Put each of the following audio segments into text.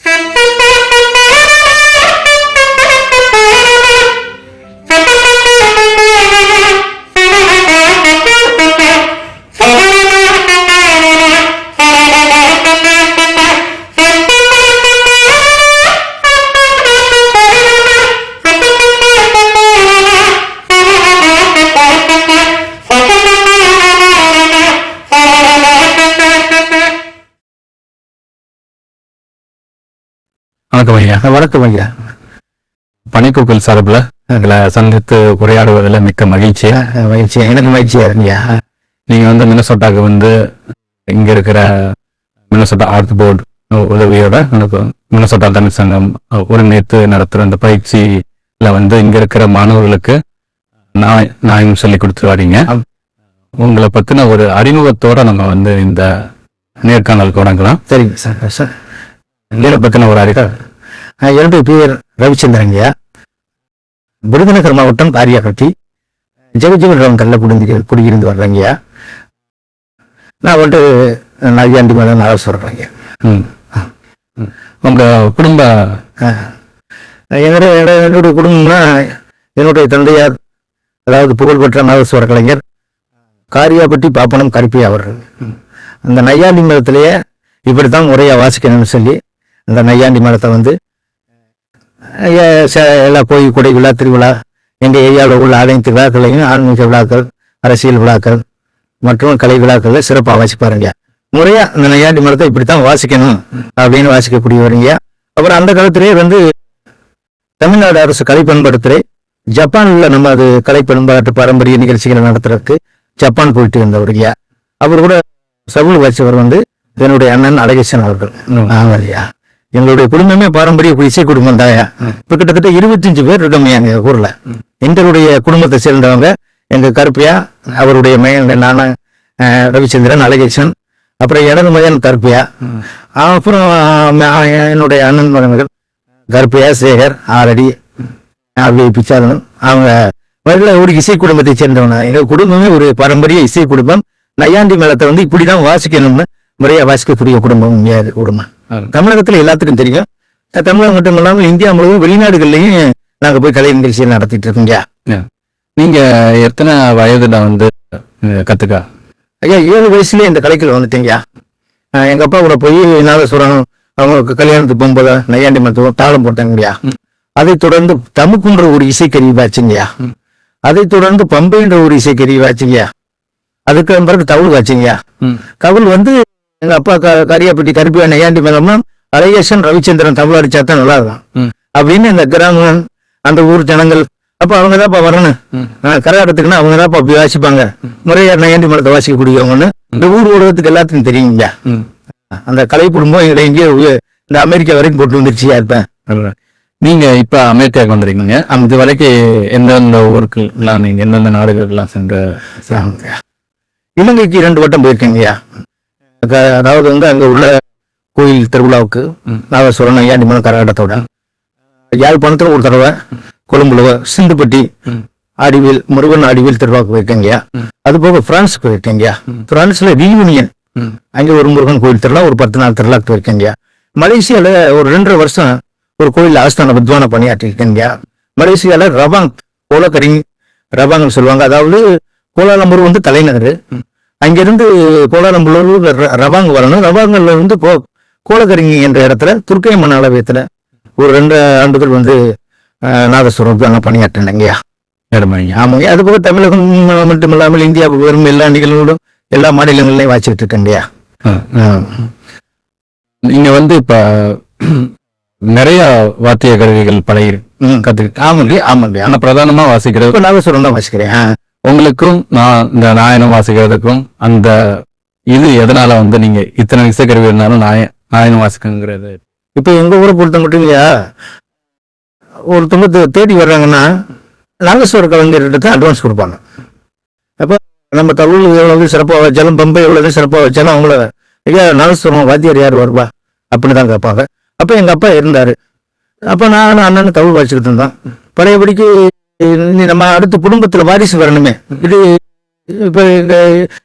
வணக்கம் ஐயா வணக்கம் ஐயா. பனைக்கூக்கல் சார்பில் எங்களை சந்தித்து உரையாடுவதில் மிக்க மகிழ்ச்சி. அஹ் மகிழ்ச்சி. எனக்கு மகிழ்ச்சியா இருங்கய்யா நீங்க வந்து மினசோட்டாக்கு வந்து இங்க இருக்கிற மினசோட்டா ஆர்த் போர்டு உதவியோட எனக்கு மினசோட்டா தமிழ் சங்கம் ஒருங்கிணைத்து நடத்துகிற அந்த பயிற்சியில வந்து இங்க இருக்கிற மாணவர்களுக்கு நான் நான் சொல்லி கொடுத்து வரீங்க ஆம். உங்களை பத்தின ஒரு அறிமுகத்தோட நம்ம வந்து இந்த நேர்காணல் தொடங்கலாம். சரிங்க சார் சார். உங்களை பத்தின ஒரு அறிக்கை என்னுடைய பேர் ரவிச்சந்திரங்கய்யா விருதுநகர் மாவட்டம் பாரியாக்கட்டி ஜெகஜீவன் கல்ல குடிந்து குடியிருந்து வர்றேங்கய்யா நான் வந்துட்டு நவியாண்டி மேலே நல்லா சொல்கிறேங்க ம். ம். உங்க குடும்ப என்னுடைய என்னுடைய குடும்பம்னா என்னுடைய தந்தையார் அதாவது புகழ்பெற்ற நாதஸ்வர கலைஞர் காரியாப்பட்டி பாப்பனம் கருப்பையா அவர்கள். அந்த நையாண்டி மதத்திலேயே இப்படித்தான் முறையாக வாசிக்கணும்னு சொல்லி அந்த நையாண்டி மதத்தை வந்து அஹ், ச- எல்லா கோயில் கொடை விழா திருவிழா எங்கள் ஏரியாவில் உள்ள அனைத்து விழாக்களையும் ஆன்மீக விழாக்கள் அரசியல் விழாக்கள் மற்றும் கலை விழாக்கள்ல சிறப்பாக வாசிப்பாருங்க முறையா அந்த நையாண்டி மதத்தை இப்படித்தான் வாசிக்கணும் அப்படின்னு வாசிக்கக்கூடியவருங்க அப்புறம் அந்த காலத்திலேயே வந்து தமிழ்நாடு அரசு கலை பண்படுத்துறை ஜப்பான்ல நம்ம அது கலை பண்பாட்டு பாரம்பரிய நிகழ்ச்சிகளை நடத்துறதுக்கு ஜப்பான் போயிட்டு இருந்தவருங்க அவர் கூட சவுல் வச்சவர் வந்து என்னுடைய அண்ணன் அழகேசன் அவர்கள். ம். ஆமாய்யா எங்களுடைய குடும்பமே பாரம்பரிய இசை குடும்பம் தாயா இப்ப கிட்டத்தட்ட இருபத்தஞ்சு பேர் இருக்கோம் எங்க ஊர்ல. எங்களுடைய குடும்பத்தை சேர்ந்தவங்க எங்க கருப்பையா அவருடைய மகன் அஹ், ரவிச்சந்திரன் அழகேசன் அப்புறம் எனது மகன் கருப்பையா. அப்புறம் என்னுடைய அண்ணன் மகன்கள் கருப்பையா சேகர் ஆரடி அப்படி பிச்சாரன் அவங்க முதல்ல ஒரு இசை குடும்பத்தை சேர்ந்தவங்க. எங்க குடும்பமே ஒரு பாரம்பரிய இசை குடும்பம். நையாண்டி மேளத்தை வந்து இப்படிதான் வாசிக்கணும்னு முறையா வாசிக்கக்கூடிய குடும்பம் குடும்பம். தமிழகத்துல எல்லாத்துக்கும் தெரியும். தமிழகம் மட்டும் இல்லாமல் இந்தியா முழுவதும் வெளிநாடுகள்லயும் நாங்க போய் கலை நிகழ்ச்சிகள் நடத்திட்டு இருக்கோங்க நீங்க எத்தனை வயதுல வந்து கத்துக்கா? ஐயா ஏழு வயசுலயே இந்த கலைக்குள்ள வந்துட்டீங்க அஹ் எங்க அப்பா கூட போய் நாதசுரம் அவங்க கல்யாணத்துக்கு போகும்போது நையாண்டி மருத்துவம் தாளம் போட்டாங்கய்யா ம். அதைத் தொடர்ந்து தமுக்குன்ற ஒரு இசைக்கருவி வாச்சுங்கய்யா ம். அதைத் தொடர்ந்து பம்பைன்ற ஒரு இசைக்கருவி வாச்சுங்கய்யா அதுக்கு பிறகு தவுள் வாச்சுங்கய்யா. கவுல் வந்து எங்க அப்பா க- கரியாப்பட்டி கருப்பியா நையாண்டி மேலம்னா அழகேசன் ரவிச்சந்திரன் தவுள் அடிச்சா தான் நல்லா இருக்கும். அப்படின்னு இந்த கிராமம் அந்த ஊர் ஜனங்கள் அப்ப அவங்க தான்ப்பா வரணும் கரகாட்டத்துக்குன்னா அவங்க தான்ப்பா அப்படி வாசிப்பாங்க. முறையா நையாண்டி மலத்தை வாசிக்கக்கூடியவங்கன்னு இந்த ஊர் ஊடகத்துக்கு எல்லாத்துக்கும் தெரியுங்க. அந்த கலை குடும்பம் எங்களை உய- இந்த அமெரிக்கா வரைக்கும் போட்டு வந்துருச்சியா இருப்பேன். நீங்க இப்ப அமெரிக்காவுக்கு வந்திருக்கீங்க. இது வரைக்கும் எந்தெந்த ஊருக்கு எல்லாம் நீங்க எந்தெந்த நாடுகளுக்கெல்லாம் சென்று இலங்கைக்கு இரண்டு வட்டம் போயிருக்கேங்கய்யா. அதாவது வந்து அங்க உள்ள கோயில் திருவிழாவுக்கு. நாகஸ்வரன் ஐயாண்டி மலை கரகாட்டத்தோட யாழ்ப்பாணத்துல ஒரு தடவை கொழும்புல சிந்துப்பட்டி ம். ஆடிவேல் முருகன் ஆடிவேல் திருவிழாவுக்கு போயிருக்கேங்கய்யா ம். அது போக பிரான்ஸுக்கு போயிருக்கேங்கய்யா ம். பிரான்ஸ்ல ரீயூனியன். அங்க ஒரு முருகன் கோயில் திருவிழா ஒரு பத்து நாள் திருவிழாக்கு போயிருக்கேங்கய்யா மலேசியால ஒரு ரெண்டரை வருஷம் ஒரு கோயில் ஆஸ்தான வித்வான பணியாற்றிருக்கேங்கய்யா மலேசியால ரவாங் கோலக்கரிங் ரவாங்னு சொல்லுவாங்க அதாவது கோலாலம்பூர் வந்து தலைநகர். அங்கிருந்து கோலாலம்பூர் ர- ரவாங் வரணும். ரவாங்கல்ல இருந்து போ கோலக்கரிங்கி என்ற இடத்துல துர்க்கை மணாலயத்துல ஒரு ரெண்டு ஆண்டுகள் வந்து நாதஸ்வரம் வித்வான பணியாற்றினேங்கய்யா நேர்மைங்க ஆமாங்க அது போக தமிழகம் மட்டுமில்லாமல் இந்தியாவுக்கு வரும் எல்லா நிகழ்வுகளும் எல்லா மாநிலங்கள்லயும் வாசிக்கிட்டு இருக்கேங்கய்யா நீங்க வந்து இப்ப நிறைய வாத்திய கருவிகள் பழகி. கத்துக்கிட்டு ஆமாங்க ஆமாங்க. ஆனா பிரதானமா வாசிக்கிறது இப்ப நாதஸ்வரம் தான் வாசிக்கிறேன். உங்களுக்கும் நான் இந்த நாயனம் வாசிக்கிறதுக்கும் அந்த இது எதனால வந்து நீங்க இத்தனை இசைக்கருவி இருந்தாலும் நாய நாயனம் வாசிக்கங்கிறது இப்ப எங்க ஊரை பொறுத்த மட்டும் இல்லையா? ஒரு தே- தேடி வர்றாங்கன்னா நாகேஸ்வர கலைஞர்கிட்ட தான் அட்வான்ஸ் கொடுப்பாங்க. அப்போ நம்ம தமிழ் எவ்வளவு சிறப்பாக வச்சாலும் பம்பை எவ்வளவு சிறப்பாக வச்சாலும் அவங்கள ஐயா நாகேஸ்வரம் வாத்தியார் யார் வருவா? அப்படின்னு தான் கேட்பாங்க. அப்போ எங்கள் அப்பா இருந்தார். அப்போ நான் அண்ணன் தமிழ் வாசிக்கிட்டு இருந்தேன் பழையபடிக்கு நம்ம அடுத்த குடும்பத்துல வாரிசு வரணுமே. இது இப்ப எங்க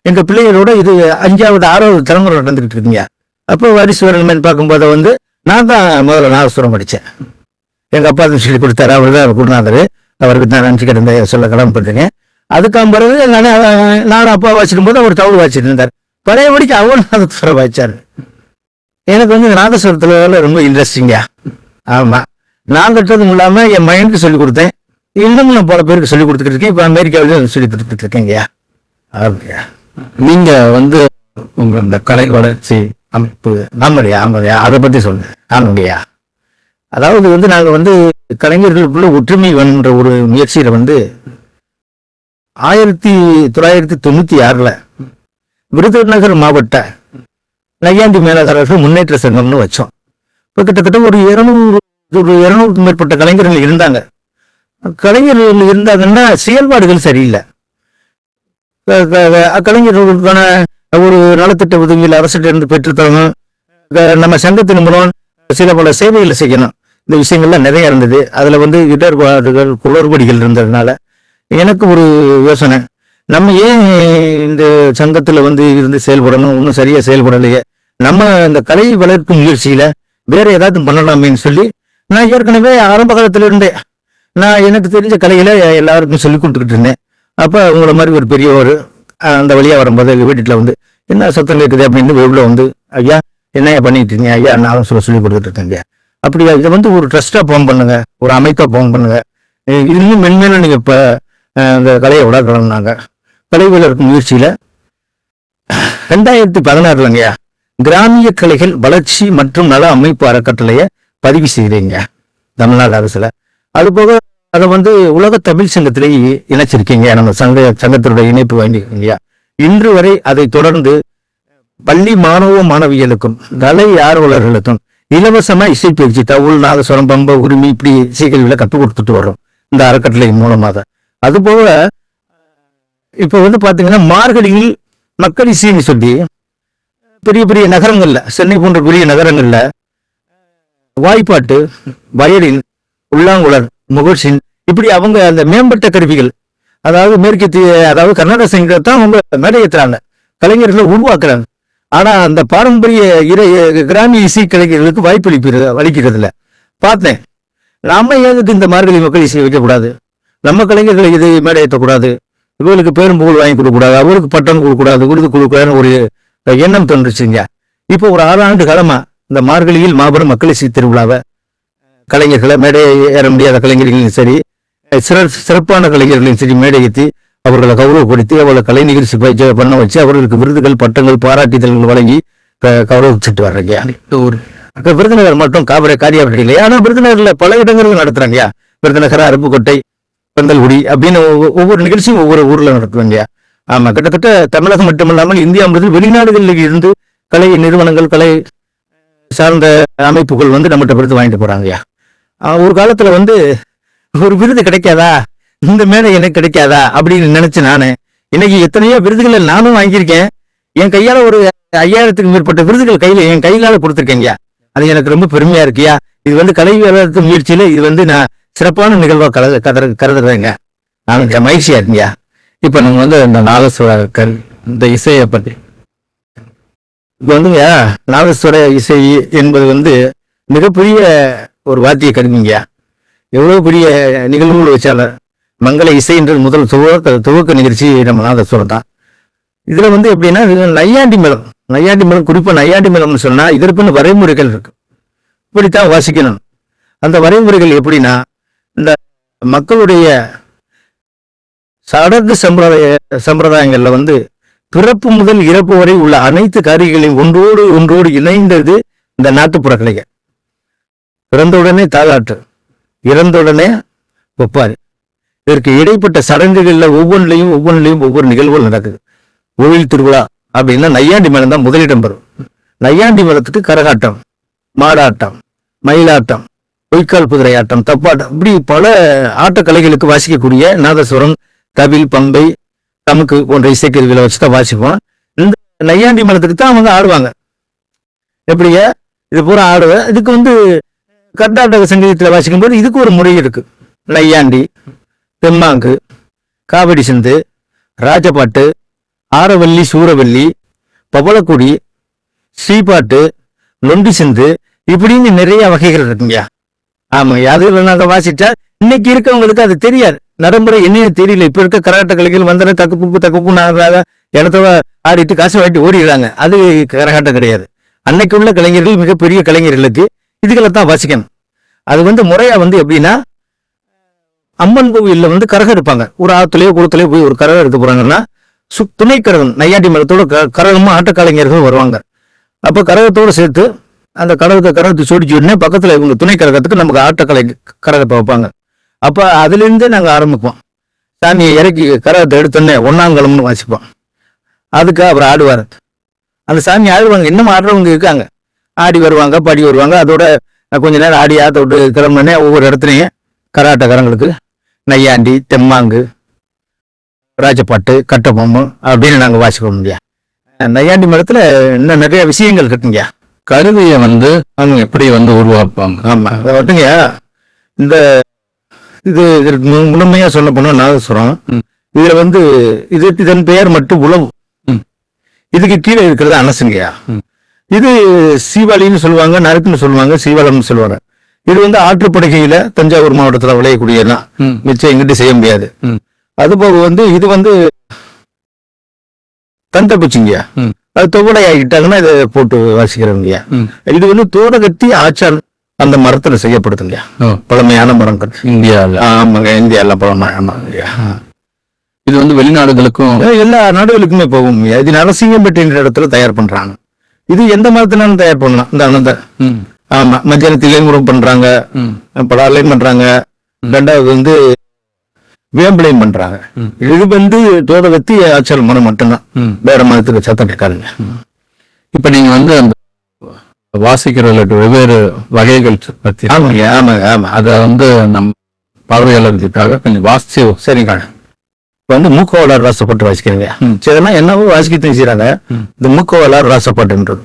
எங்க பிள்ளைகளோட இது அஞ்சாவது ஆறாவது தலைமுறை நடந்துகிட்டு இருக்குங்க அப்போ வாரிசு வரணுமேன்னு பார்க்கும்போது வந்து நான் தான் முதல்ல நாகசுரம் படித்தேன் எங்கள் அப்பா தான் சொல்லி கொடுத்தாரு அவர் தான் குருநாதர். அவருக்கு தான் நினச்சிக்கிட்டு இருந்தேன் சொல்ல கடமைப்பட்டேங்க அதுக்காக பிறகு நான் நானும் அப்பா வச்சிருக்கும் போது அவர் தவுள் வச்சுட்டு இருந்தார். பழையபடிக்கு அவர் நாதஸ்வரம் வாய்ச்சார் எனக்கு வந்து இந்த நாதஸ்வரத்துல ரொம்ப இன்ட்ரெஸ்டிங்கா ஆமாம் நான் கட்டுறதும் இல்லாமல் என் மைண்டுக்கு சொல்லி கொடுத்தேன். இன்னும் நான் பல பேருக்கு சொல்லி கொடுத்துட்டு இருக்கேன். இப்போ அமெரிக்காவிலும் சொல்லி கொடுத்துட்டு இருக்கேங்கய்யா அப்படியா நீங்க வந்து உங்க இந்த கலை வளர்ச்சி அமைப்பு ஆமாடியா ஆமாடியா அதை பத்தி சொல்லுங்க. ஆமாங்கய்யா. அதாவது வந்து நாங்கள் வந்து கலைஞர்களுக்குள்ள ஒற்றுமை வேணுன்ற ஒரு முயற்சியில் வந்து ஆயிரத்தி தொள்ளாயிரத்தி தொண்ணூற்றி ஆறில் விருதுநகர் மாவட்ட நையாண்டி மேலாளர்கள் முன்னேற்ற சங்கம்னு வச்சோம். இப்போ கிட்டத்தட்ட ஒரு இருநூறு ஒரு இருநூறுக்கும் மேற்பட்ட கலைஞர்கள் இருந்தாங்க. கலைஞர்கள் இருந்தாங்கன்னா செயல்பாடுகள் சரியில்லை. கலைஞர்களுக்கான ஒரு நலத்திட்ட உதவியில் அரசிட்ட இருந்து பெற்றுத்தரணும். நம்ம சங்கத்தின் மூலம் சில பல சேவைகளை செய்யணும். இந்த விஷயங்கள்லாம் நிறைய இருந்தது. அதில் வந்து இடர்பாடுகள் குளறுபடிகள் இருந்ததுனால எனக்கு ஒரு யோசனை. நம்ம ஏன் இந்த சங்கத்தில் வந்து இருந்து செயல்படணும்? ஒன்றும் சரியாக செயல்படலையே. நம்ம இந்த கலை வளர்ப்பு முயற்சியில் வேற ஏதாவது பண்ணலாமேன்னு சொல்லி நான் ஏற்கனவே ஆரம்ப காலத்தில் இருந்தே நான் எனக்கு தெரிஞ்ச கலைகளை எல்லாருக்கும் சொல்லி கொடுத்துக்கிட்டு இருந்தேன். அப்போ உங்களை மாதிரி ஒரு பெரியவர் ஒரு அந்த வழியாக வரும்போது எங்கள் வீட்டில் வந்து என்ன சத்தம் கேட்குது அப்படின்னு உள்ள வந்து ஐயா என்னையா பண்ணிட்டு இருக்கீங்க? ஐயா நானும் சொல்ல சொல்லி கொடுத்துட்டு இருக்கேன் ஐயா அப்படியா இதை வந்து ஒரு ட்ரஸ்ட்டாக ஃபோன் பண்ணுங்க ஒரு அமைப்பாக ஃபோன் பண்ணுங்க. இன்னும் மென்மேலும் நீங்கள் இப்போ இந்த கலையை வளர்க்கணும்னாங்க கலை இருக்கும் முயற்சியில் ரெண்டாயிரத்தி பதினாறுலங்கய்யா கிராமிய கலைகள் வளர்ச்சி மற்றும் நல அமைப்பு அறக்கட்டளையை பதிவு செய்கிறீங்க தமிழ்நாடு அரசில். அது போக அதை வந்து உலக தமிழ் சங்கத்திலேயே இணைச்சிருக்கீங்க. நம்ம சங்க சங்கத்தினுடைய இணைப்பு வாங்கியிருக்கீங்க இன்று வரை அதை தொடர்ந்து பள்ளி மாணவ மாணவிகளுக்கும் கலை ஆர்வலர்களுக்கும் இலவசமா இசைப்பயிற்சி தவுள் நாதஸ்வரம் பம்ப உரிமை இப்படி இசைக்கல்வியில கற்றுக் கொடுத்துட்டு வர்றோம். இந்த அறக்கட்டளை மூலமாக தான். அதுபோக இப்போ வந்து பார்த்தீங்கன்னா மார்கழியில் மக்கள் இசைன்னு சொல்லி பெரிய பெரிய நகரங்களில் சென்னை போன்ற பெரிய நகரங்களில் வாய்ப்பாட்டு வயலின் உள்ளாங்குழல் முகர்ஷின் இப்படி அவங்க அந்த மேம்பட்ட கருவிகள் அதாவது மேற்கத்திய அதாவது கர்நாடக சங்கீதத்தை அவங்க மேடையேற்றுறாங்க கலைஞர்களை உருவாக்குறாங்க. ஆனா அந்த பாரம்பரிய இறை கிராமிய இசை கலைஞர்களுக்கு வாய்ப்பு அளிக்கிறது அளிக்கிறது பார்த்தேன். நாம ஏதுக்கு இந்த மார்கழி மக்கள் இசை வைக்கக்கூடாது? நம்ம கலைஞர்களை இது மேடையேற்றக்கூடாது இவர்களுக்கு பேரும் புகழ் வாங்கி கொடுக்கக்கூடாது. அவருக்கு பட்டம் கொடுக்கக்கூடாது. விருது கொடுக்கக்கூடாதுன்னு ஒரு எண்ணம் தோன்றுச்சுங்க. இப்போ ஒரு ஆறு ஆண்டு காலமா இந்த மார்கழியில் மாபெரும் மக்கள் இசை திருவிழாவை கலைஞர்களை மேடை ஏற முடியாத கலைஞர்களையும் சரி சிற- சிறப்பான கலைஞர்களையும் சரி மேடை ஏற்றி அவர்களை கௌரவப்படுத்தி அவர்களை கலை நிகழ்ச்சி பண்ண வச்சு அவர்களுக்கு விருதுகள் பட்டங்கள் பாராட்டுதல்கள் வழங்கி கௌரவிச்சுட்டு வர்றீங்க. ஒரு விருதுநகர் மட்டும் காவிரி காரியாபட்டி இல்லையா ஆனா விருதுநகர்ல பல இடங்களில் நடத்துறாங்கயா விருதுநகர் அருப்புக்கோட்டை பெந்தல்குடி அப்படின்னு ஒவ்வொ- ஒவ்வொரு நிகழ்ச்சியும் ஒவ்வொரு ஊர்ல நடத்துவாங்க. ஆமா கிட்டத்தட்ட தமிழகம் மட்டுமல்லாமல் இந்தியா முழுவதும் வெளிநாடுகளில் இருந்து கலை நிறுவனங்கள் கலை சார்ந்த அமைப்புகள் வந்து நம்மகிட்ட விருது வாங்கிட்டு போறாங்கய்யா ஆஹ் ஒரு காலத்தில் வந்து ஒரு விருது கிடைக்காதா? இந்த மேடை எனக்கு கிடைக்காதா? அப்படின்னு நினைச்சு நானு. இன்னைக்கு எத்தனையோ விருதுகளை நானும் வாங்கியிருக்கேன். என் கையால ஒரு ஐயாயிரத்துக்கு மேற்பட்ட விருதுகள் கையில என் கையிலால கொடுத்துருக்கேங்கய்யா அது எனக்கு ரொம்ப பெருமையா இருக்கியா இது வந்து கலை வளர்த்து முயற்சியில இது வந்து நான் சிறப்பான நிகழ்வா கருத கதற கருதுறேங்க நான் மகிழ்ச்சியாக மகிழ்ச்சியா இப்போ இப்ப நம்ம வந்து இந்த நாதஸ்வர கல் இந்த இசையை பற்றி இப்போ வந்துங்க நாதஸ்வர இசை என்பது வந்து மிகப்பெரிய ஒரு வாத்திய கருவிங்கய்யா எவ்வளோ பெரிய நிகழ்வுகள் வச்சாலும் மங்கள இசை என்ற முதல் துவக்க துவக்க நிகழ்ச்சி நம்ம நாதஸ்வரம் தான் இதில் வந்து எப்படின்னா நையாண்டி மேளம். நையாண்டி மேளம் குறிப்பாக நையாண்டி மேளம்னு சொன்னால் இதற்குன்னு வரைமுறைகள் இருக்கு. இப்படித்தான் வாசிக்கணும். அந்த வரைமுறைகள் எப்படின்னா இந்த மக்களுடைய சடங்கு சம்பிரதாய சம்பிரதாயங்களில் வந்து பிறப்பு முதல் இறப்பு வரை உள்ள அனைத்து காரியங்களையும் ஒன்றோடு ஒன்றோடு இணைந்தது இந்த நாட்டுப்புற கலைகள். பிறந்தவுடனே தாலாட்டு. இறந்தவுடனே ஒப்பாரு. இதற்கு இடைப்பட்ட சடங்குகளில் ஒவ்வொன்றிலையும் ஒவ்வொன்றிலையும் ஒவ்வொரு நிகழ்வுகள் நடக்குது. கோவில் திருவிழா அப்படின்னா நையாண்டி மேளம் தான் முதலிடம் பெறும். நையாண்டி மேளத்துக்கு கரகாட்டம் மாடாட்டம் மயிலாட்டம் பொய்க்கால் குதிரை ஆட்டம் தப்பாட்டம் இப்படி பல ஆட்டக்கலைகளுக்கு வாசிக்கக்கூடிய நாதஸ்வரம் தவில் பம்பை தமக்கு போன்ற இசைக்கருவிகளை வச்சு தான் வாசிப்போம். இந்த நையாண்டி மேளத்துக்கு தான் அவங்க ஆடுவாங்க. எப்படியா இது பூரா ஆடுவேன் இதுக்கு வந்து கர்நாடக சங்கீதத்தில் வாசிக்கும் போது இதுக்கு ஒரு முறை இருக்கு. நையாண்டி தெம்மாங்கு காவடி சிந்து ராஜபாட்டு ஆரவல்லி சூரவல்லி பவளக்குடி ஸ்ரீபாட்டு நொண்டி சிந்து இப்படின்னு நிறைய வகைகள் இருக்குங்கய்யா ஆமாங்க அது நாங்கள் வாசிச்சா இன்னைக்கு இருக்கவங்களுக்கு அது தெரியாது. நடைமுறை என்னன்னு தெரியல. இப்போ இருக்க கரகாட்ட கலைகள் வந்தன தக்குப்பு தக்குப்பு நாங்க இடத்த ஆடிட்டு காசு வாட்டி ஓடிடுறாங்க. அது கரகாட்டம் கிடையாது. அன்னைக்கு உள்ள கலைஞர்கள் மிகப்பெரிய கலைஞர்களுக்கு இதுகளை தான் வாசிக்கணும். அது வந்து முறையாக வந்து எப்படின்னா அம்மன் கோவிலில் வந்து கரகம் எடுப்பாங்க. ஒரு ஆற்றுலையோ குளத்துலயோ போய் ஒரு கரகம் எடுத்து போகிறாங்கன்னா சு துணை கரகம் மரத்தோட க- கரகமாக ஆட்ட வருவாங்க. அப்போ கரகத்தோடு சேர்த்து அந்த கரகத்தை கரகத்தை சொடிச்சு உடனே பக்கத்தில் இவங்க துணை கரகத்துக்கு நமக்கு ஆட்டக்கலை கரகத்தை வைப்பாங்க. அப்போ அதுலேருந்தே நாங்கள் ஆரம்பிப்போம். சாமியை இறக்கி கரகத்தை எடுத்தோடனே ஒன்னாங்கலம்னு வாசிப்போம். அதுக்கு அவர் ஆடுவார். அந்த சாமி ஆடுவாங்க. இன்னும் ஆடுறவங்க இருக்காங்க. ஆடி வருவாங்க பாடி வருவாங்க. அதோட கொஞ்ச நேரம் ஆடி ஆத்த விட்டு கிளம்புனே ஒவ்வொரு இடத்துலையும் கராட்டக்காரங்களுக்கு நையாண்டி தெம்மாங்கு ராஜப்பாட்டு கட்டபொம்மை அப்படின்னு நாங்க வாசிப்போம் முடியா நையாண்டி மரத்துல இன்னும் நிறைய விஷயங்கள் இருக்குங்க கருவியை வந்து அவங்க எப்படி வந்து உருவாப்பாங்க? ஆமா. அதை வந்துங்க இந்த இது இதற்கு மு- முழுமையா சொல்ல போனா நாதஸ்வரம். இதுல வந்து இது இதன் பெயர் மட்டும் உழவு. இதுக்கு கீழே இருக்கிறது அனசுங்கய்யா. இது சீவாளின்னு சொல்லுவாங்க நறுக்குன்னு சொல்லுவாங்க சீவாளம்னு சொல்லுவாங்க. இது வந்து ஆற்றுப்படுகையில தஞ்சாவூர் மாவட்டத்துல விளையக்கூடியதுதான் ம். மிச்சம் எங்கிட்ட செய்ய முடியாது. ம். அது போக வந்து இது வந்து தந்த பூச்சிங்கய்யா ம். அது தொகுடை ஆகிட்டாங்கன்னா இதை போட்டு வாசிக்கிறவங்கய்யா ம். இது வந்து தோரகத்தி ஆச்சான் அந்த மரத்துல செய்யப்படுதுங்கய்யா பழமையான மரங்கள். இந்தியாவில் ஆமாங்க இந்தியால பழமையான. இது வந்து வெளிநாடுகளுக்கும் எல்லா நாடுகளுக்குமே போகும் இது நரசிங்கம்பட்டின்ற இடத்துல தயார் பண்றாங்க. இது எந்த மரத்தினாலும் தயார் பண்ணலாம் இந்த அனந்த ஆமா மத்தியானத்திலையும் கூட பண்றாங்க. ம், பலாலையும் பண்றாங்க. ரெண்டாவது வந்து வேம்பலையும் பண்றாங்க. இது வந்து தோரகத்தி ஆச்சால் மரம் மட்டும்தான். வேற மரத்துக்கு சத்தம் கேட்காதுங்க. இப்ப நீங்க வந்து அந்த வாசிக்கிறதுல வெவ்வேறு வகைகள் பத்தி ஆமாங்க ஆமாங்க ஆமா. அதை வந்து நம் பார்வையாளர்களுக்காக கொஞ்சம் வாசிச்சு சரிங்க வந்து மூக்கோவலார் ராசப்பாட்டு வாசிக்கிறீங்க ம். சரினா என்னவோ வாசிக்க செய்யறாங்க. இந்த மூக்கோவலார் ராசப்பாட்டுன்றது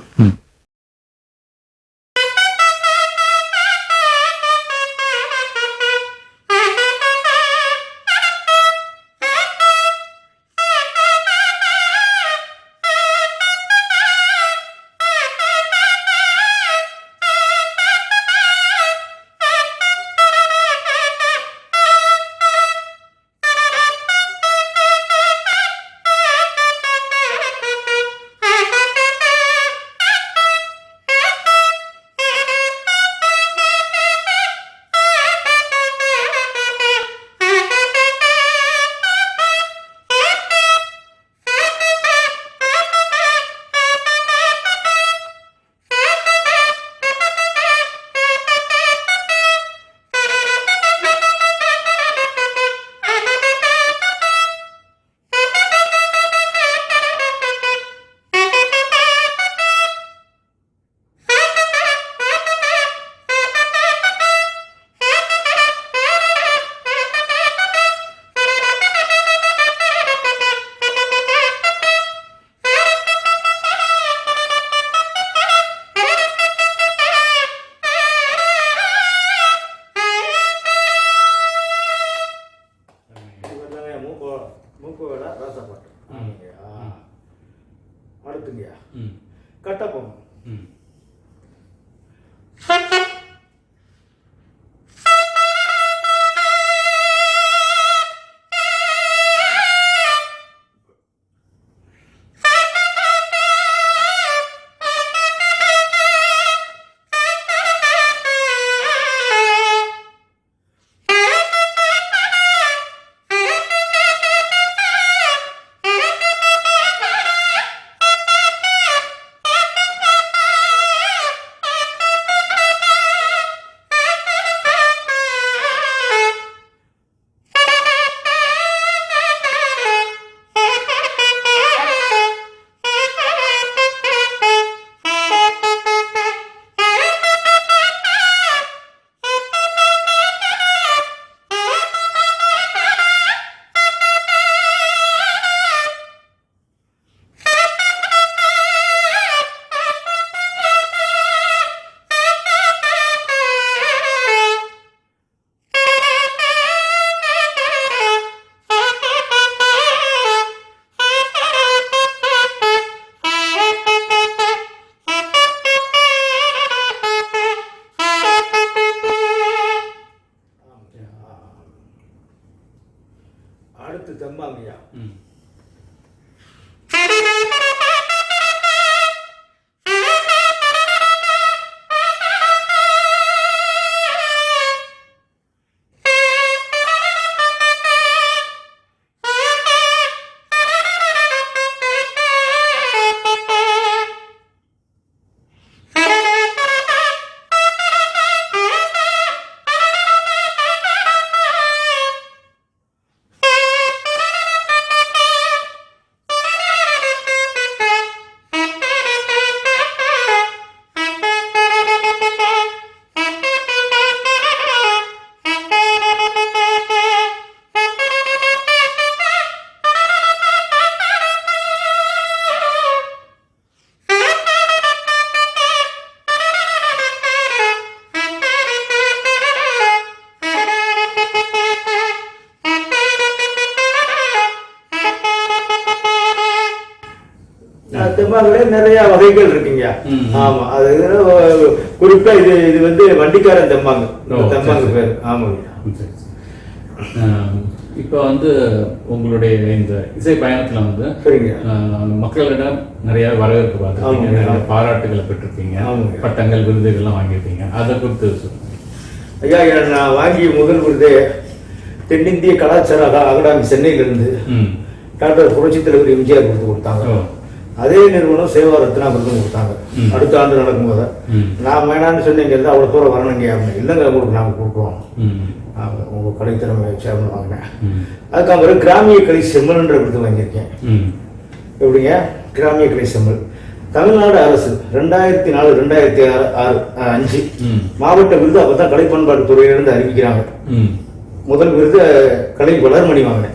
நிறைய வகைகள் இருக்குங்க. ஆமா அது குறிப்பா இது இது வந்து வண்டிக்காரன் தெம்மாங்கு சரி, பேர். ஆமாங்க. இப்போ வந்து உங்களுடைய இந்த இசை பயணத்துல வந்து மக்களிடம் நிறைய வரவேற்பு பார்த்துருக்கீங்க. பாராட்டுகளை பெற்றிருக்கீங்க. பட்டங்கள் விருதுகள்லாம் வாங்கியிருக்கீங்க. அதை குறித்து சொல்லுங்க. ஐயா நான் வாங்கிய முதல் விருது தென்னிந்திய கலாச்சார அகா- அகாடமி சென்னையிலிருந்து டாக்டர் புரட்சி தலைவர் எம்ஜிஆர் விருது கொடுத்தாங்க. அதே நிறுவனம் சேவா ரத்னா விருதும் கொடுத்தாங்க. அடுத்த ஆண்டு நடக்கும்போது. நான் வேணான்னு சொன்னீங்க அவ்வளோ தூரம் வரணுங்க அப்படின்னு இல்லைங்க உங்களுக்கு நாங்கள் கொடுக்குறோம். உங்கள் கலைத்திறமை சேர்ந்து வாங்கினேன். ம். அதுக்கப்புறம் கிராமிய கலை செம்மல்ன்ற விருது வாங்கியிருக்கேன். எப்படிங்க? கிராமிய கலை செம்மல். தமிழ்நாடு அரசு ரெண்டாயிரத்தி நாலு ரெண்டாயிரத்தி ஆறு ஆறு அஞ்சு மாவட்ட விருது அப்போ தான் கலை பண்பாட்டு துறையிலிருந்து அறிவிக்கிறாங்க. முதல் விருது கலை வளர்மணி வாங்கினேன்.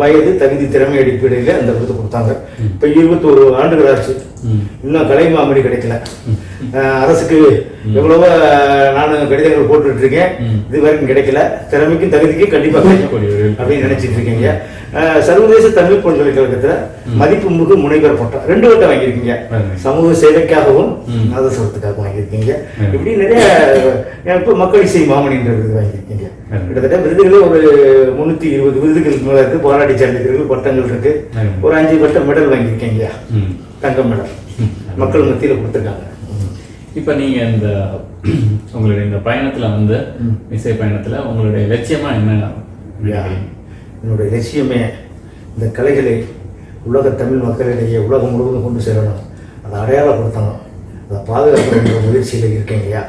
வயது தகுதி திறமை அடிப்படையில் அந்த விருது கொடுத்தாங்க. இப்போ இருபத்தோரு ஆண்டுகள் ஆச்சு இன்னும் கலை மாமணி கிடைக்கல அரசுக்கு எவ்வளவோ நானும் கடிதங்கள் போட்டுட்டு இருக்கேன். இது வரைக்கும் கிடைக்கல. திறமைக்கும் தகுதிக்கும் கண்டிப்பா கிடைக்கும். கூடிய அப்படின்னு நினைச்சிட்டு இருக்கீங்க. சர்வதேச தமிழ் பல்கலைக்கழகத்துல மதிப்பு மிகு முனைவர் பட்டம் ரெண்டு வட்டம் வாங்கியிருக்கீங்க. சமூக சேவைக்காகவும். நாதஸ்வரத்துக்காகவும் வாங்கியிருக்கீங்க. இப்படி நிறைய இப்போ மக்கள் இசை மாமணின்ற விருது வாங்கியிருக்கீங்க. கிட்டத்தட்ட விருதுகளே ஒரு முன்னூத்தி இருபது விருதுகளுக்கு மேல இருக்கு போராட்டி சான்றிதழ்கள் பட்டங்கள் இருக்கு. ஒரு அஞ்சு பட்டம் மெடல் வாங்கியிருக்கீங்க ம் தங்க மெடல். மக்கள் மத்தியில் கொடுத்துருக்காங்க இப்போ நீங்க இந்த உங்களுடைய இந்த பயணத்துல வந்து. இசை பயணத்துல உங்களுடைய லட்சியமா என்ன? என்னுடைய லட்சியமே இந்த கலைகளை உலக தமிழ் மக்களிடையே உலகம் முழுவதும் கொண்டு செல்லணும். அதை அடையாளப்படுத்தணும். அதை பாதுகாக்கணுன்ற முயற்சியில் இருக்கேங்கய்யா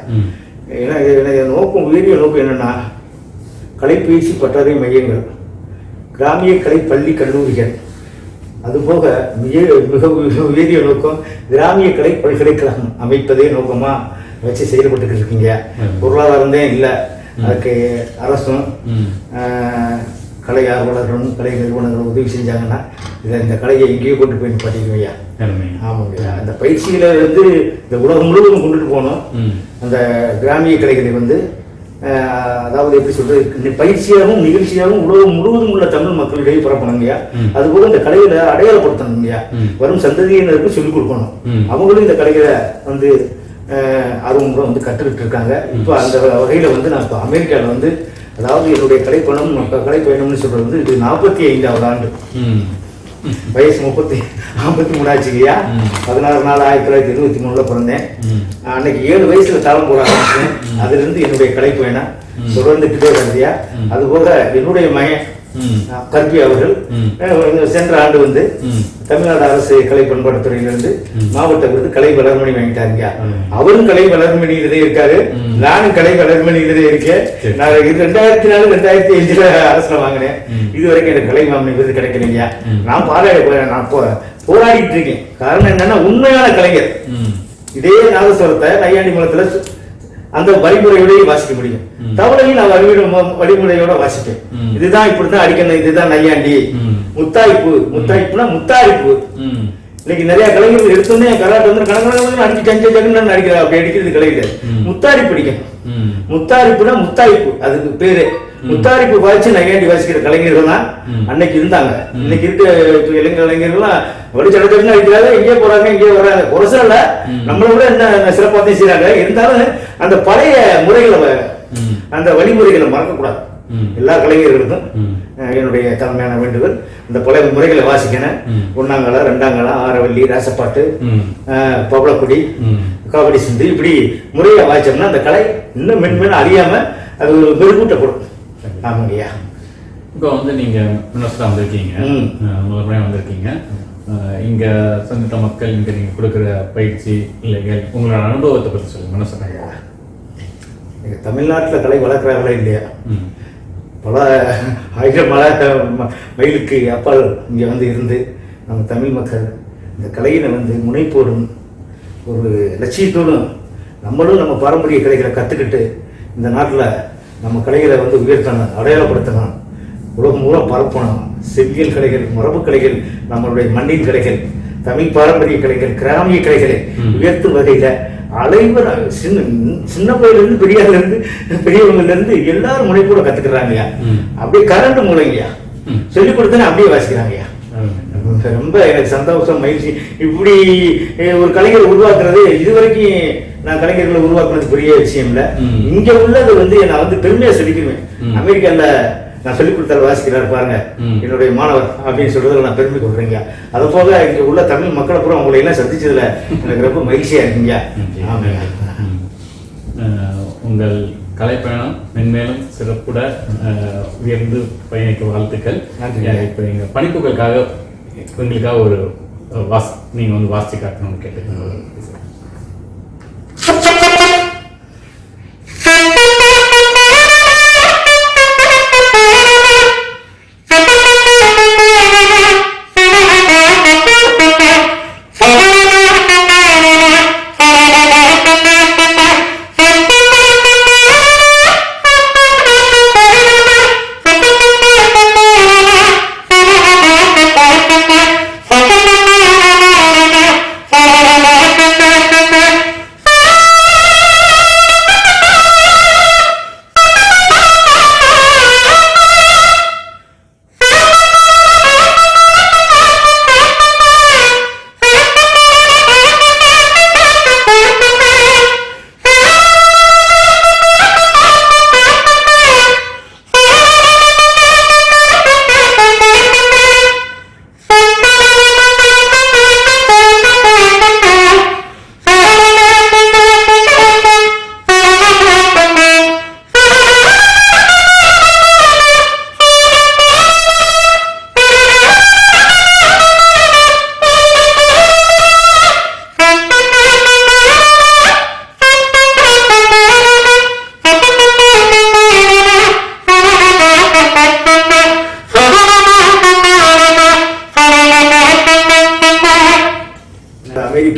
ஏன்னா எனது நோக்கம் உயரிய நோக்கம் என்னன்னா கலைப்பயிற்சி பட்டறை மையங்கள். கிராமிய கலை பள்ளி கல்லூரிகள். அதுபோக மிக மிக உயரிய நோக்கம் கிராமிய கலை பல்கலைக்கழகம் அமைப்பதே நோக்கமா வச்சு செயல்பட்டு இருக்கீங்க. பொருளாதாரமே இல்லை. அதுக்கு அரசும் கலை ஆர்வலர்களும் கலை நிறுவனங்களும் உதவி செஞ்சாங்கன்னா இதை இந்த கலையை எங்கேயோ கொண்டு போய் அருமை ஆமாங்கய்யா அந்த பயிற்சிகளை வந்து இந்த உலகம் முழுவதும் கொண்டுட்டு போகணும். அந்த கிராமிய கலைகளை வந்து அதாவது எப்படி சொல்றது பயிற்சியாகவும் நிகழ்ச்சியாகவும் உலகம் முழுவதும் உள்ள தமிழ் மக்களிடையே பரப்பணுங்கய்யா ம். அதுபோல இந்த கலைகளை அடையாளப்படுத்தணுங்கய்யா. வரும் சந்ததியினருக்கு சொல்லிக் கொடுக்கணும். அவங்களும் இந்த கலைகளை வந்து ஆஹ், ஆர்வமுடன் வந்து கற்றுக்கிட்டு இருக்காங்க. இப்போ அந்த வகையில் வந்து நான் இப்போ அமெரிக்காவில் வந்து அதாவது என்னுடைய கலைப்பயணம் கலை பயணம்னு சொல்றது வந்து இது நாற்பத்தி ஐந்தாவது ஆண்டு வயசு முப்பத்தி ஐம்பத்தி மூணாச்சுங்கய்யா ம். பதினாறு நாள் ஆயிரத்தி தொள்ளாயிரத்தி இருபத்தி மூணுல பிறந்தேன். அன்னைக்கு ஏழு வயசுல தாளம் போட ஆரம்பிச்சேன். அதுல இருந்து என்னுடைய கலை பயணம். ம். தொடர்ந்துகிட்டே இருந்தியா ம். அது போக என்னுடைய மகன் கல்வி அவர்கள் சென்ற ஆண்டு வந்து தமிழ்நாடு அரசு கலை பண்பாட்டுத்துறையிலிருந்து ம். மாவட்ட விருது கலை வளர்மணி வாங்கிட்டாருங்க. அவரும் கலை வளர்மணியிலே இருக்காரு. நானும் கலை வளர்மணியிலே இருக்கேன். நான் இது ரெண்டாயிரத்தி நாலு ரெண்டாயிரத்தி அஞ்சுல அரசுல வாங்கினேன். இது வரைக்கும் எனக்கு கலை மாமணி விருது கிடைக்கலைங்க. நான் பாராட போறேன் நான் போராடிட்டு இருக்கேன் காரணம் என்னன்னா உண்மையான கலைஞர் இதே நாதஸ்வரத்தை நையாண்டி மூலத்துல அந்த வழிமுறையோடய வாசிக்க முடியும். தவளையும் நான் வழிமுறை வழிமுறையோட வாசிப்பேன். ம். இதுதான் இப்படிதான் அடிக்கணும் இதுதான் நையாண்டி. முத்தாய்ப்பு. முத்தாய்ப்புனா முத்தாய்ப்பு. இன்னைக்கு நிறைய கலைஞர்கள் எடுத்தோன்னே கராட்டு வந்து கணக்கணக்கு அடிச்சு சஞ்ச ஜெகன் அடிக்கிறார் அப்படி அடிக்கிறது கலைஞர். முத்தாரி பிடிக்கணும் ம். முத்தாரிப்புனா முத்தாய்ப்பு. அதுக்கு பேரு. முத்தாரிப்பு வாசிச்சு நையாண்டி வாசிக்கிற கலைஞர்கள் தான். அன்னைக்கு இருந்தாங்க. இன்னைக்கு இருக்க இளைஞர் கலைஞர்கள்லாம் வடி சடச்சடன்னு அடிக்கிறாங்க எங்கேயோ போறாங்க எங்கேயோ வராங்க. இல்ல ம். நம்மளை விட என்ன சிறப்பாக செய்யறாங்க இருந்தாலும் அந்த பழைய முறைகளை அந்த வழிமுறைகளை மறக்கக்கூடாது. எல்லா கலைஞர்களுக்கும் என்னுடைய தலைமையான வேண்டுதல் இந்த பழைய முறைகளை வாசிக்கணும். ஒன்னாங்கலம் ரெண்டாங்கலம் ஆரவல்லி ராசப்பாட்டு பவளக்குடி காவடி சிந்து இப்படி முறையை வாய்ச்சோம்னா அந்த கலை இன்னும் மென்மேலும் அழியாம அது ஒரு மெருகூட்டப்படும். ஆமாங்கய்யா. இப்போ வந்து நீங்க மினஸ்டா வந்திருக்கீங்க முதல் வந்திருக்கீங்க. இங்க சந்தித்த மக்கள் இங்க நீங்க கொடுக்குற பயிற்சி இல்லைகள் உங்களோட அனுபவத்தை பத்தி சொல்லுங்க மினஸ்டா எங்க தமிழ்நாட்டுல கலை வளர்க்குறாங்களா இல்லையா பல ஆயிரம் மலை ம- மைலுக்கு அப்பால் இங்கே வந்து இருந்து நம்ம தமிழ் மக்கள் இந்த கலையினை வந்து முனைப்போடும் ஒரு லட்சியத்தோடும் நம்மளும் நம்ம பாரம்பரிய கலைகளை கற்றுக்கிட்டு இந்த நாட்டில் நம்ம கலைகளை வந்து உயர்த்தணும் அடையாளப்படுத்தணும் உலகம் பூரா பரப்பணும் செவ்வியல் கலைகள் மரபு கலைகள் நம்மளுடைய மண்ணின் கலைகள் தமிழ் பாரம்பரிய கலைகள் கிராமிய கலைகளை. உயர்த்தும் வகையில் அனைவர் சின்ன சின்ன பையிலிருந்து பெரியவங்க இருந்து பெரியவங்கல இருந்து எல்லாரும் முனைப்போட கத்துக்கிறாங்கய்யா ம். அப்படியே கரண்ட் மூலைங்கய்யா ம். சொல்லி கொடுத்தனே அப்படியே வாசிக்கிறாங்கய்யா. ரொம்ப எனக்கு சந்தோஷம் மகிழ்ச்சி இப்படி ஒரு கலைஞர் உருவாக்குறது இதுவரைக்கும் நான் கலைஞர்களை உருவாக்குனது பெரிய விஷயம் இல்ல. இங்க உள்ளது வந்து நான் வந்து பெருமையா சொல்லிக்கிறேன் ம். நான் சொல்லிக் கொடுத்தால் வாசிக்கிறார் பாருங்க. என்னுடைய மாணவர் அப்படின்னு சொல்றதுல நான் பெருமை கொள்றேங்க. அது போக இங்க உள்ள தமிழ் மக்களை பூரா உங்களை எல்லாம் சந்திச்சதுல எனக்கு ரொம்ப மகிழ்ச்சியா இருக்குங்க. உங்கள் கலைப்பயணம் மென்மேலும் சிறப்புட உயர்ந்து பயணிக்க வாழ்த்துக்கள். இப்போ எங்கள் பணிப்புகளுக்காக எங்களுக்காக ஒரு வாஸ் நீங்கள் வந்து வாசித்து காட்டணும்னு கேட்டுக்கோங்க.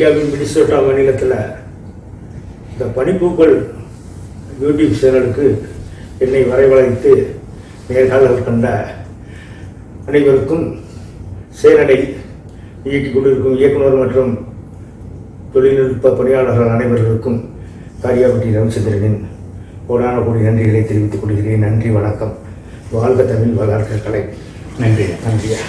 அமெரிக்காவின் மினிசோட்டா மாநிலத்தில் இந்த பனிப்பூக்கள் யூடியூப் சேனலுக்கு என்னை வரவழைத்து நேர்காணல் கண்ட அனைவருக்கும் சேனலை இயக்கிக் கொண்டிருக்கும் இயக்குனர் மற்றும் தொழில்நுட்ப பணியாளர்கள் அனைவர்களுக்கும் காரியாபட்டி ரவிச்சந்திரனின் கோடான கோடி நன்றிகளை தெரிவித்துக் கொள்கிறேன். நன்றி வணக்கம். வாழ்க தமிழ் வளர்க்க கலை. நன்றி. நன்றியா?